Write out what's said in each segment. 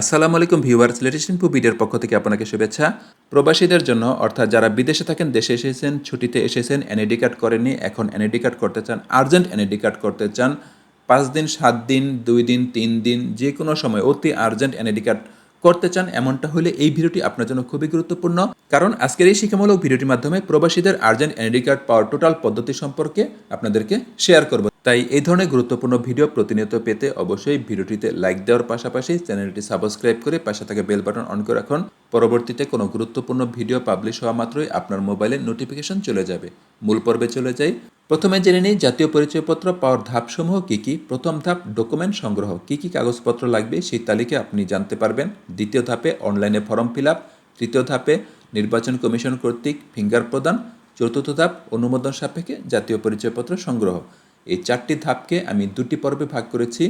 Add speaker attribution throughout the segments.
Speaker 1: আসসালামু আলাইকুম viewers, latest info ভিডিওর পক্ষ থেকে আপনাকে শুভেচ্ছা। প্রবাসীদের জন্য, অর্থাৎ যারা বিদেশে থাকেন, দেশে এসেছেন, ছুটিতে এসেছেন এনএডি কার্ড করেননি, এখন এনআইডি কার্ড করতে চান আর্জেন্ট এনএডি কার্ড করতে চান, পাঁচ দিন, সাত দিন, দুই দিন, তিন দিন, যে কোনো সময় অতি আর্জেন্ট এনএডি কার্ড করতে চান, এমনটা হলে এই ভিডিওটি আপনার জন্য খুবই গুরুত্বপূর্ণ। কারণ আজকের এই শিক্ষামূলক ভিডিওটির মাধ্যমে প্রবাসীদের আর্জেন্ট এনএডি কার্ড পাওয়ার টোটাল পদ্ধতি সম্পর্কে আপনাদেরকে শেয়ার করব। তাই এই ধরনের গুরুত্বপূর্ণ ভিডিও প্রতিনিয়ত পেতে অবশ্যই ভিডিওটিতে লাইক দেওয়ার পাশাপাশি চ্যানেলটি সাবস্ক্রাইব করে পাশে থাকা বেল বাটন অন করে রাখুন। পরবর্তীতে কোনো গুরুত্বপূর্ণ ভিডিও পাবলিশ হওয়া মাত্রই আপনার মোবাইলে নোটিফিকেশন চলে যাবে। মূল পর্বে চলে যাই। প্রথমে জেনে নিই জাতীয় পরিচয়পত্র পাওয়ার ধাপসমূহ কী কী? প্রথম ধাপ, ডকুমেন্ট সংগ্রহ। কী কী কাগজপত্র লাগবে সেই তালিকা আপনি জানতে পারবেন। দ্বিতীয় ধাপে অনলাইনে ফর্ম ফিল আপ তৃতীয় ধাপে নির্বাচন কমিশন কর্তৃক ফিঙ্গার প্রদান। চতুর্থ ধাপ, অনুমোদন সাপেক্ষে জাতীয় পরিচয়পত্র সংগ্রহ। এই চারটি ধাপকে আমি দুটি পর্বে ভাগ করেছি।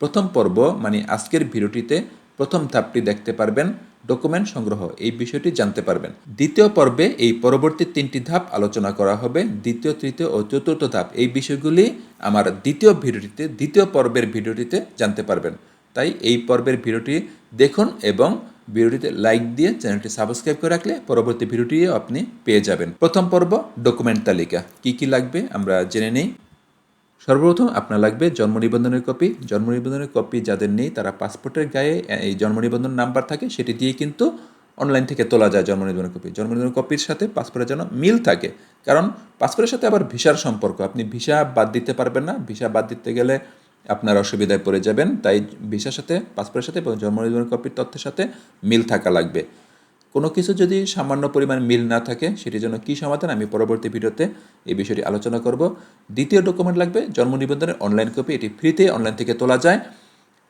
Speaker 1: প্রথম পর্ব মানে আজকের ভিডিওটিতে প্রথম ধাপটি দেখতে পারবেন, ডকুমেন্ট সংগ্রহ, এই বিষয়টি জানতে পারবেন। দ্বিতীয় পর্বে এই পরবর্তী তিনটি ধাপ আলোচনা করা হবে। দ্বিতীয়, তৃতীয় ও চতুর্থ ধাপ, এই বিষয়গুলি আমার দ্বিতীয় ভিডিওটিতে, দ্বিতীয় পর্বের ভিডিওটিতে জানতে পারবেন। তাই এই পর্বের ভিডিওটি দেখুন এবং ভিডিওটিতে লাইক দিয়ে চ্যানেলটি সাবস্ক্রাইব করে রাখলে পরবর্তী ভিডিওটিও আপনি পেয়ে যাবেন। প্রথম পর্ব, ডকুমেন্ট তালিকা, কি কি লাগবে আমরা জেনে নিই। সর্বপ্রথম আপনার লাগবে জন্ম নিবন্ধনের কপি জন্ম নিবন্ধনের কপি যাদের নেই, তারা পাসপোর্টের গায়ে এই জন্ম নিবন্ধন নাম্বার থাকে, সেটি দিয়ে কিন্তু অনলাইন থেকে তোলা যায় জন্ম নিবন্ধন কপি জন্ম নিবন্ধন কপির সাথে পাসপোর্টের যেন মিল থাকে। কারণ পাসপোর্টের সাথে আবার ভিসার সম্পর্ক। আপনি ভিসা বাদ দিতে পারবেন না। ভিসা বাদ দিতে গেলে আপনার অসুবিধায় পড়ে যাবেন। তাই ভিসার সাথে পাসপোর্টের সাথে এবং জন্ম নিবন্ধন কপির তথ্যের সাথে মিল থাকা লাগবে। কোনো কিছু যদি সামান্য পরিমাণ মিল না থাকে, সেটির জন্য কী সমাধান? আমি পরবর্তী ভিডিওতে এই বিষয়টি আলোচনা করব। দ্বিতীয় ডকুমেন্ট লাগবে, জন্ম নিবন্ধনের অনলাইন কপি এটি ফ্রিতে অনলাইন থেকে তোলা যায়।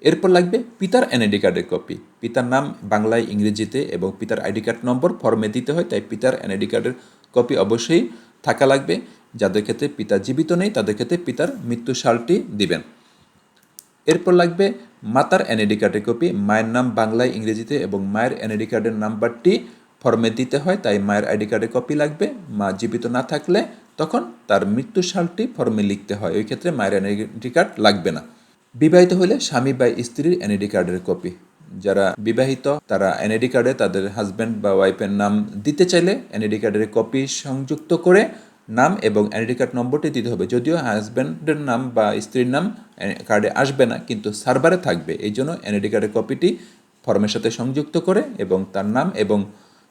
Speaker 1: এরপর লাগবে পিতার এনআইডি কার্ডের কপি পিতার নাম বাংলায় ইংরেজিতে এবং পিতার আইডি কার্ড নম্বর ফর্মে দিতে হয়, তাই পিতার এনআইডি কার্ডের কপি অবশ্যই থাকা লাগবে। যাদের ক্ষেত্রে পিতা জীবিত নেই, তাদের ক্ষেত্রে পিতার মৃত্যু সালটি দিবেন। এরপর লাগবে মাতার এনআইডি কার্ডের কপি মায়ের নাম বাংলায় ইংরেজিতে এবং মায়ের এনআইডি কার্ডের নাম্বারটি ফর্মে দিতে হয়, তাই মায়ের আইডি কার্ডের কপি লাগবে। মা জীবিত না থাকলে তখন তার মৃত্যু সালটি ফর্মে লিখতে হয় ওই ক্ষেত্রে মায়ের এনআইডি কার্ড লাগবে না। বিবাহিত হলে স্বামী বা স্ত্রীর এনআইডি কার্ডের কপি যারা বিবাহিত, তারা এনআইডি কার্ডে তাদের হাজব্যান্ড বা ওয়াইফের নাম দিতে চাইলে এনআইডি কার্ডের কপি সংযুক্ত করে নাম এবং আইডি কার্ড নম্বরটি দিতে হবে। যদিও হাজব্যান্ডের নাম বা স্ত্রীর নাম কার্ডে আসবে না, কিন্তু সার্ভারে থাকবে। এই জন্য এনআইডি কার্ডের কপিটি ফর্মের সাথে সংযুক্ত করে এবং তার নাম এবং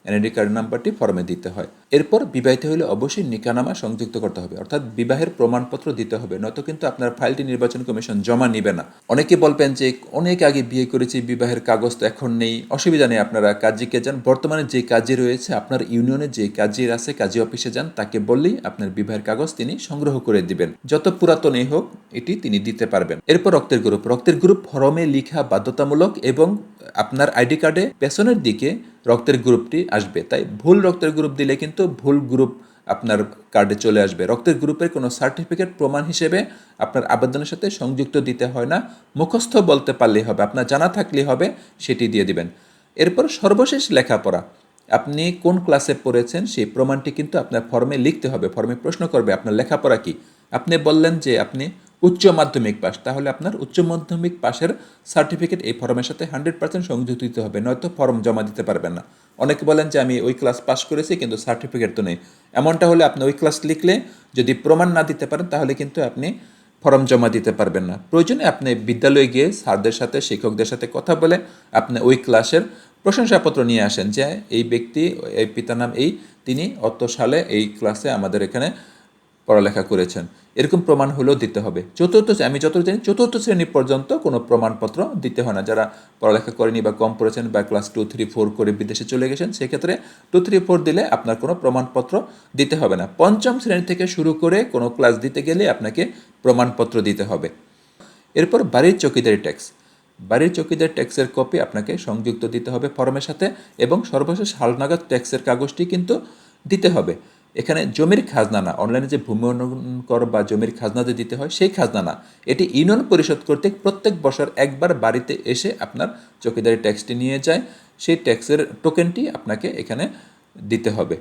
Speaker 1: এনআইডি কার্ড নাম্বারটি ফর্মে দিতে হয়। এরপর বিবাহিত হলে অবশ্যই নিকানামা সংযুক্ত করতে হবে। অর্থাৎ বিবাহের প্রমাণপত্র দিতে হবে, নয়তো কিন্তু আপনার ফাইলটি নির্বাচন কমিশন জমা নিবে না। অনেকে বলবেন যে, অনেক আগে বিয়ে করেছি, বিবাহের কাগজ তো এখন নেই। অসুবিধা নেই, আপনারা কাজীকে যান। বর্তমানে যে কাজী রয়েছে, আপনার ইউনিয়নে যে কাজীর আছে, কাজী অফিসে যান, তাকে বললেই আপনার বিবাহের কাগজ তিনি সংগ্রহ করে দিবেন। যত পুরাতনই হোক, এটি তিনি দিতে পারবেন। এরপর রক্তের গ্রুপ। রক্তের গ্রুপ ফর্মে লিখা বাধ্যতামূলক এবং আপনার আইডি কার্ডে পেছনের দিকে রক্তের গ্রুপটি আসবে। তাই ভুল রক্তের গ্রুপ দিলে কিন্তু ভুল গ্রুপ আপনার কার্ডে চলে আসবে। রক্তের গ্রুপের কোনো সার্টিফিকেট প্রমাণ হিসেবে আপনার আবেদনের সাথে সংযুক্ত দিতে হয় না। মুখস্থ বলতে পারলেই হবে, আপনার জানা থাকলেই হবে, সেটি দিয়ে দিবেন। এরপর সর্বশেষ লেখাপড়া। আপনি কোন ক্লাসে পড়েছেন, সেই প্রমাণটি কিন্তু আপনার ফর্মে লিখতে হবে। ফর্মে প্রশ্ন করবে, আপনার লেখাপড়া কি? আপনি বললেন যে আপনি উচ্চ মাধ্যমিক পাস তাহলে আপনার উচ্চ মাধ্যমিক পাশের সার্টিফিকেট এই ফর্মের সাথে হান্ড্রেড পার্সেন্ট সংযুক্ত দিতে হবে, নয়তো ফর্ম জমা দিতে পারবেন না। অনেকে বলেন যে আমি ওই ক্লাস পাস করেছি, কিন্তু সার্টিফিকেট তো নেই। এমনটা হলে আপনি ওই ক্লাস লিখলে যদি প্রমাণ না দিতে পারেন, তাহলে কিন্তু আপনি ফর্ম জমা দিতে পারবেন না। প্রয়োজনে আপনি বিদ্যালয়ে গিয়ে স্যারদের সাথে, শিক্ষকদের সাথে কথা বলে আপনি ওই ক্লাসের প্রশংসাপত্র নিয়ে আসেন যে, এই ব্যক্তি, এই পিতার নাম, এই, তিনি অত সালে এই ক্লাসে আমাদের এখানে পড়ালেখা করেছেন। এরকম প্রমাণ হলেও দিতে হবে। চতুর্থ আমি যত জানি, চতুর্থ শ্রেণি পর্যন্ত কোনো প্রমাণপত্র দিতে হয় না। যারা পড়ালেখা করেনি বা কম পড়েছেন বা ক্লাস টু থ্রি ফোর করে বিদেশে চলে গেছেন, সেক্ষেত্রে টু থ্রি ফোর দিলে আপনার কোনো প্রমাণপত্র দিতে হবে না। পঞ্চম শ্রেণি থেকে শুরু করে কোনো ক্লাস দিতে গেলে আপনাকে প্রমাণপত্র দিতে হবে। এরপর বাড়ির চকিদারি ট্যাক্স বাড়ির চকিদার ট্যাক্সের কপি আপনাকে সংযুক্ত দিতে হবে ফর্মের সাথে এবং সর্বশেষ হালনাগাদ ট্যাক্সের কাগজটি কিন্তু দিতে হবে। এখানে জমির খাজনা না অনলাইনে যে ভূমি উন্নয়ন কর বা জমির খাজনা যে দিতে হয়, সেই খাজনা না। এটি ইউনিয়ন পরিশোধ কর্তৃক প্রত্যেক বছর একবার বাড়িতে এসে আপনার চকিদারি ট্যাক্সটি নিয়ে যায়। সেই ট্যাক্সের টোকেনটি আপনাকে এখানে দিতে হবে।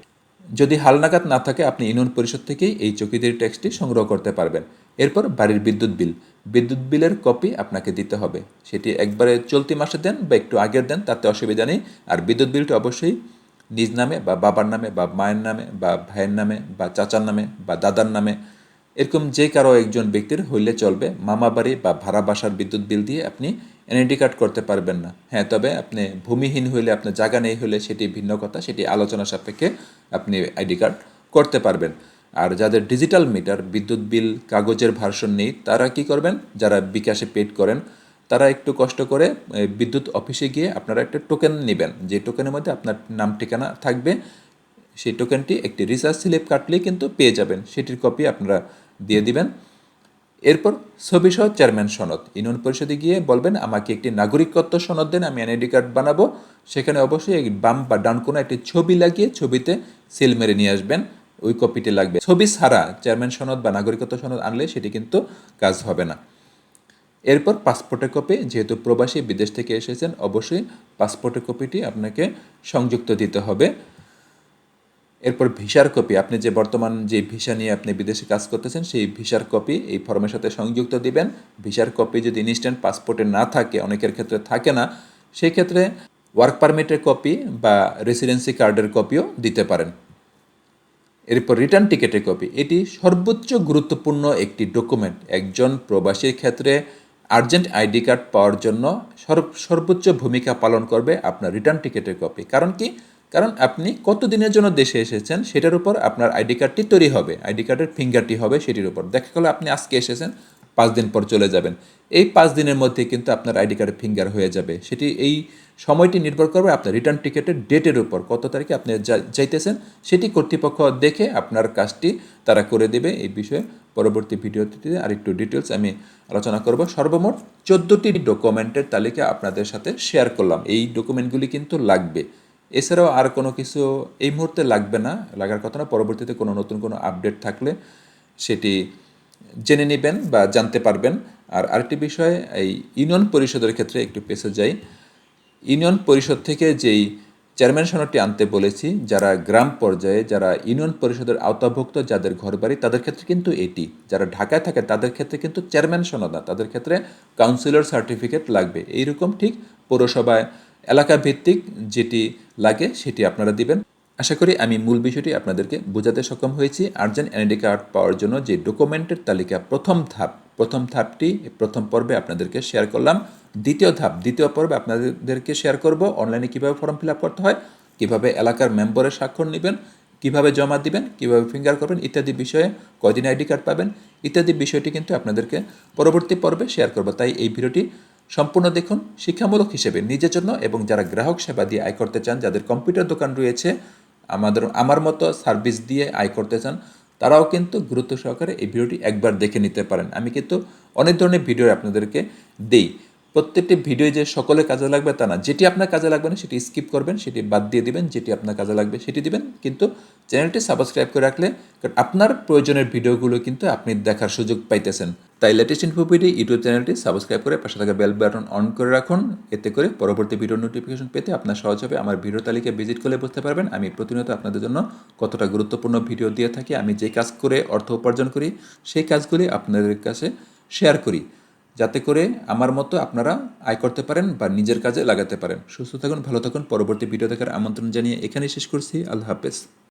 Speaker 1: যদি হালনাগাদ না থাকে, আপনি ইউনিয়ন পরিষদ থেকেই এই চকিদারি ট্যাক্সটি সংগ্রহ করতে পারবেন। এরপর বাড়ির বিদ্যুৎ বিল। বিদ্যুৎ বিলের কপি আপনাকে দিতে হবে। সেটি একবারে চলতি মাসে দেন বা একটু আগের দেন, তাতে অসুবিধা নেই। আর বিদ্যুৎ বিলটি অবশ্যই নিজ নামে বা বাবার নামে, বা মায়ের নামে, বা ভাইয়ের নামে, বা চাচার নামে, বা দাদার নামে, এরকম যে কারও একজন ব্যক্তির হইলে চলবে। মামা বাড়ি বা ভাড়া বাসার বিদ্যুৎ বিল দিয়ে আপনি এনআইডি কার্ড করতে পারবেন না। হ্যাঁ তবে আপনি ভূমিহীন হইলে, আপনার জায়গা নেই হলে সেটি ভিন্ন কথা, সেটি আলোচনা সাপেক্ষে আপনি আইডি কার্ড করতে পারবেন। আর যাদের ডিজিটাল মিটার বিদ্যুৎ বিল, কাগজের ভার্সন নেই, তারা কি করবেন? যারা বিকাশে পেড করেন তারা একটু কষ্ট করে বিদ্যুৎ অফিসে গিয়ে আপনারা একটা টোকেন নেবেন। যে টোকেনের মধ্যে আপনার নাম, ঠিকানা থাকবে, সেই টোকেনটি একটি রিচার্জ স্লিপ কাটলেই কিন্তু পেয়ে যাবেন। সেটির কপি আপনারা দিয়ে দিবেন। এরপর ছবিসহ চেয়ারম্যান সনদ। ইউনিয়ন পরিষদে গিয়ে বলবেন, আমাকে একটি নাগরিকত্ব সনদ দেন, আমি এনআইডি কার্ড বানাবো। সেখানে অবশ্যই বাম বা ডান কোনো একটি ছবি লাগিয়ে ছবিতে সিল মেরে নিয়ে আসবেন। ওই কপিটি লাগবে। ছবি ছাড়া চেয়ারম্যান সনদ বা নাগরিকত্ব সনদ আনলে সেটি কিন্তু কাজ হবে না। এরপর পাসপোর্টের কপি যেহেতু প্রবাসী বিদেশ থেকে এসেছেন, অবশ্যই পাসপোর্টের কপিটি আপনাকে সংযুক্ত দিতে হবে। এরপর ভিসার কপি আপনি যে বর্তমান যে ভিসা নিয়ে আপনি বিদেশে কাজ করতেছেন, সেই ভিসার কপি এই ফর্মের সাথে সংযুক্ত দিবেন। ভিসার কপি যদি ইনস্ট্যান্ট পাসপোর্টে না থাকে, অনেকের ক্ষেত্রে থাকে না সেই ক্ষেত্রে ওয়ার্ক পারমিটের কপি বা রেসিডেন্সি কার্ডের কপিও দিতে পারেন। এরপর রিটার্ন টিকেটের কপি এটি সর্বোচ্চ গুরুত্বপূর্ণ একটি ডকুমেন্ট একজন প্রবাসীর ক্ষেত্রে আর্জেন্ট আইডি কার্ড পাওয়ার জন্য সর্ব- সর্বোচ্চ ভূমিকা পালন করবে আপনার রিটার্ন টিকেটের কপি কারণ কি? কারণ আপনি কত দিনের জন্য দেশে এসেছেন সেটার উপর আপনার আইডি কার্ডটি তৈরি হবে, আইডি কার্ডের ফিঙ্গারটি হবে সেটির উপর। দেখা গেলো আপনি আজকে এসেছেন, পাঁচ দিন পর চলে যাবেন। এই পাঁচ দিনের মধ্যে কিন্তু আপনার আইডি কার্ডের ফিঙ্গার হয়ে যাবে। সেটি এই সময়টি নির্ভর করবে আপনার রিটার্ন টিকেটের ডেটের উপর। কত তারিখে আপনি যাইতেছেন সেটি কর্তৃপক্ষ দেখে আপনার কাজটি তারা করে দেবে। এই বিষয়ে পরবর্তী ভিডিওটিতে আর একটু ডিটেলস আমি আলোচনা করব। সর্বমোট চোদ্দোটি ডকুমেন্টের তালিকা আপনাদের সাথে শেয়ার করলাম। এই ডকুমেন্টগুলি কিন্তু লাগবে। এছাড়াও আর কোনো কিছু এই মুহূর্তে লাগবে না, লাগার কথা না। পরবর্তীতে কোনো নতুন কোনো আপডেট থাকলে সেটি জেনে নেবেন বা জানতে পারবেন। আর আরেকটি বিষয়, এই ইউনিয়ন পরিষদের ক্ষেত্রে একটু পেছে যাই। ইউনিয়ন পরিষদ থেকে যেই চেয়ারম্যান সনদটি আনতে বলেছি, যারা গ্রাম পর্যায়ে, যারা ইউনিয়ন পরিষদের আওতাভুক্ত, যাদের ঘরবাড়ি, তাদের ক্ষেত্রে কিন্তু এটি। যারা ঢাকায় থাকে, তাদের ক্ষেত্রে কিন্তু চেয়ারম্যান সনদ না, তাদের ক্ষেত্রে কাউন্সিলর সার্টিফিকেট লাগবে। এইরকম ঠিক পৌরসভায় এলাকা ভিত্তিক যেটি লাগে, সেটি আপনারা দিবেন। আশা করি আমি মূল বিষয়টি আপনাদেরকে বোঝাতে সক্ষম হয়েছি। আর্জেন্ট এনআইডি কার্ড পাওয়ার জন্য যে ডকুমেন্টের তালিকা প্রথম ধাপ প্রথম ধাপটি, প্রথম পর্বে আপনাদেরকে শেয়ার করলাম। দ্বিতীয় ধাপ, দ্বিতীয় পর্বে আপনাদেরকে শেয়ার করব অনলাইনে কীভাবে ফর্ম ফিল আপ করতে হয়, কীভাবে এলাকার মেম্বারের স্বাক্ষর নেবেন, কীভাবে জমা দিবেন, কীভাবে ফিঙ্গার করবেন, ইত্যাদি বিষয়ে কয়দিন আইডি কার্ড পাবেন, ইত্যাদি বিষয়টি কিন্তু আপনাদেরকে পরবর্তী পর্বে শেয়ার করব। তাই এই ভিডিওটি সম্পূর্ণ দেখুন, শিক্ষামূলক হিসেবে, নিজের জন্য এবং যারা গ্রাহক সেবা দিয়ে আয় করতে চান, যাদের কম্পিউটার দোকান রয়েছে, আমাদের, আমার মতো সার্ভিস দিয়ে আয় করতে চান তারাও কিন্তু গুরুত্ব সহকারে এই ভিডিওটি একবার দেখে নিতে পারেন। আমি কিন্তু অনেক ধরনের ভিডিও আপনাদেরকে দেই। প্রত্যেকটি ভিডিও যে সকলে কাজে লাগবে তা না। যেটি আপনার কাজে লাগবে না, সেটি স্কিপ করবেন, সেটি বাদ দিয়ে দিবেন, যেটি আপনার কাজে লাগবে সেটি দিবেন। কিন্তু চ্যানেলটি সাবস্ক্রাইব করে রাখলে আপনার প্রয়োজনের ভিডিওগুলো কিন্তু আপনি দেখার সুযোগ পাইতেছেন। তাই লেটেস্ট ইনফোপিডি ইউটিউব চ্যানেলটি সাবস্ক্রাইব করে পাশে থাকা বেল বাটন অন করে রাখুন। এতে করে পরবর্তী ভিডিও নোটিফিকেশন পেতে আপনার সহজ হবে। আমার ভিডিও তালিকা ভিজিট করলে বুঝতে পারবেন আমি প্রতিনিয়ত আপনাদের জন্য কতটা গুরুত্বপূর্ণ ভিডিও দিয়ে থাকি। আমি যে কাজ করে অর্থ উপার্জন করি, সেই কাজগুলি আপনাদের কাছে শেয়ার করি। যাতে করে আমার মতো আপনারা আয় করতে পারেন বা নিজের কাজে লাগাতে পারেন। সুস্থ থাকুন, ভালো থাকুন। পরবর্তী ভিডিও দেখার আমন্ত্রণ জানিয়ে এখানেই শেষ করছি। আল্লাহ হাফেজ।